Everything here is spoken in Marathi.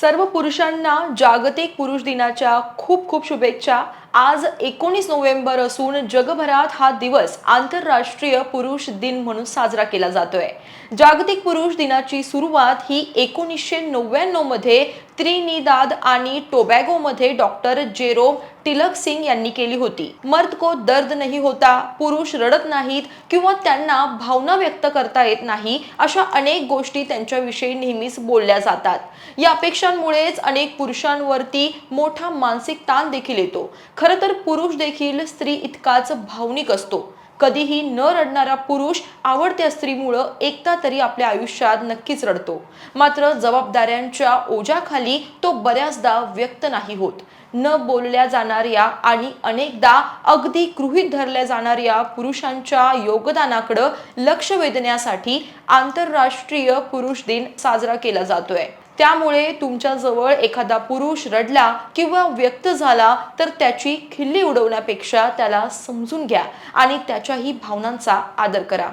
सर्व पुरुषांना जागतिक पुरुष दिनाच्या खूप खूप शुभेच्छा आज एकोणीस नोव्हेंबर असून जगभरात हा दिवस आंतरराष्ट्रीय पुरुष दिन म्हणून साजरा केला जातोय. जागतिक पुरुष दिनाची सुरुवात ही एकोणीसशे नव्याण्णवमध्ये त्रिनिदाद आणि टोबॅगोमध्ये डॉक्टर जेरोम टिलक सिंग यांनी केली होती. मर्द को दर्द नाही होता पुरुष रडत नाहीत किंवा त्यांना भावना व्यक्त करता येत नाही अशा अनेक गोष्टी त्यांच्याविषयी नेहमीच बोलल्या जातात. या अपेक्षांमुळेच अनेक पुरुषांवरती मोठा मानसिक ताण देखील येतो. खरं खरं तर पुरुष देखील स्त्री इतकाच भावनिक असतो. कधीही न रडणारा पुरुष आवडत्या स्त्रीमुळं एकदा तरी आपल्या आयुष्यात नक्कीच रडतो. मात्र जबाबदाऱ्यांच्या ओझ्याखाली तो बऱ्याचदा व्यक्त नाही होत. न बोलल्या जाणाऱ्या आणि अनेकदा अगदी गृहीत धरल्या जाणाऱ्या पुरुषांच्या योगदानाकडं लक्ष वेधण्यासाठी आंतरराष्ट्रीय पुरुष दिन साजरा केला जातोय. त्यामुळे तुमच्याजवळ एखादा पुरुष रडला किंवा व्यक्त झाला तर त्याची खिल्ली उडवण्यापेक्षा त्याला समजून घ्या आणि त्याच्याही भावनांचा आदर करा.